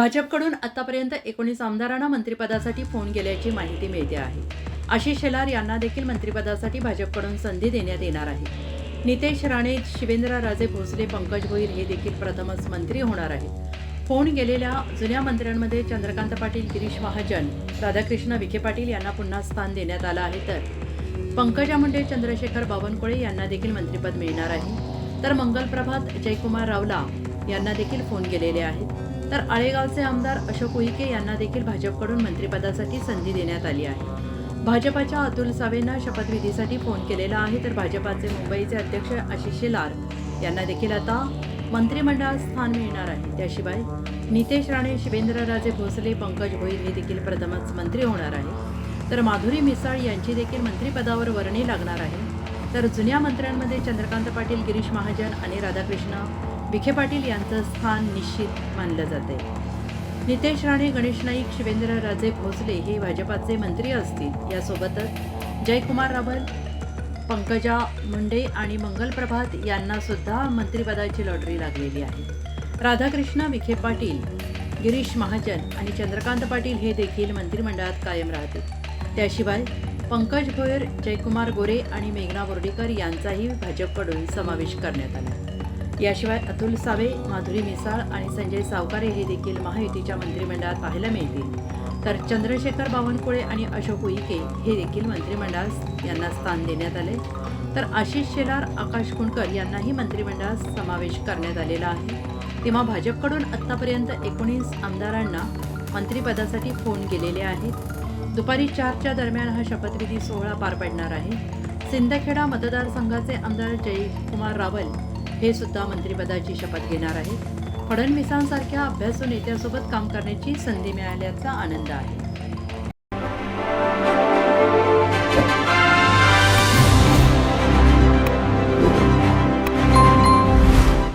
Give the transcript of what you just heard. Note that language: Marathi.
भाजपकडून आतापर्यंत एकोणीस आमदारांना मंत्रिपदासाठी फोन केल्याची माहिती मिळते आहे. आशिष शेलार यांना देखील मंत्रिपदासाठी भाजपकडून संधी देण्यात येणार आहे. नितेश राणे शिवेंद्रराजे भोसले पंकज भोईर हे देखील प्रथमच मंत्री होणार आहेत. फोन गेलेल्या जुन्या मंत्र्यांमध्ये चंद्रकांत पाटील गिरीश महाजन राधाकृष्ण विखे पाटील यांना पुन्हा स्थान देण्यात आलं आहे तर पंकजा मुंडे चंद्रशेखर बावनकुळे यांना देखील मंत्रिपद मिळणार आहे. तर मंगलप्रभात जयकुमार रावला यांना देखील फोन गेलेले आहेत. तर आळेगावचे आमदार अशोक उईके यांना देखील भाजपकडून मंत्रिपदासाठी संधी देण्यात आली आहे. भाजपाच्या अतुल सावेंना शपथविधीसाठी फोन केलेला आहे तर भाजपाचे मुंबईचे अध्यक्ष आशिष शेलार यांना देखील आता मंत्रिमंडळात स्थान मिळणार आहे. त्याशिवाय नितेश राणे शिवेंद्रराजे भोसले पंकज भोईर हे देखील प्रथमच मंत्री होणार आहे तर माधुरी मिसाळ यांची देखील मंत्रिपदावर वर्णी लागणार आहे. तर जुन्या मंत्र्यांमध्ये चंद्रकांत पाटील गिरीश महाजन आणि राधाकृष्ण विखे पाटील यांचं स्थान निश्चित मानलं जाते नितेश राणे गणेश नाईक शिवेंद्रराजे भोसले हे भाजपाचे मंत्री असतील. यासोबतच जयकुमार रावल पंकजा मुंडे आणि मंगल प्रभात यांना सुद्धा मंत्रिपदाची लॉटरी लागलेली आहे. राधाकृष्ण विखे पाटील गिरीश महाजन आणि चंद्रकांत पाटील हे देखील मंत्रिमंडळात कायम राहतील. त्याशिवाय पंकज भोयर जयकुमार गोरे आणि मेघना बोर्डीकर यांचाही भाजपकडून समावेश करण्यात आला. याशिवाय अतुल सावे माधुरी मिसाळ आणि संजय सावकारे हे देखील महायुतीच्या मंत्रिमंडळात पाहायला मिळतील. तर चंद्रशेखर बावनकुळे आणि अशोक उईके हे देखील मंत्रिमंडळात यांना स्थान देण्यात आले. तर आशिष शेलार आकाश कुणकर यांनाही मंत्रिमंडळात समावेश करण्यात आलेला आहे. तेव्हा भाजपकडून आत्तापर्यंत एकोणीस आमदारांना मंत्रिपदासाठी फोन गेलेले आहेत. दुपारी चारच्या दरम्यान हा शपथविधी सोहळा पार पडणार आहे. सिंदखेडा मतदारसंघाचे आमदार जयकुमार रावल हे सुद्धा मंत्रिपदाची शपथ घेणार आहेत. फडणवीसांसारख्या अभ्यासू नेत्यासोबत काम करण्याची संधी मिळाल्याचा आनंद आहे.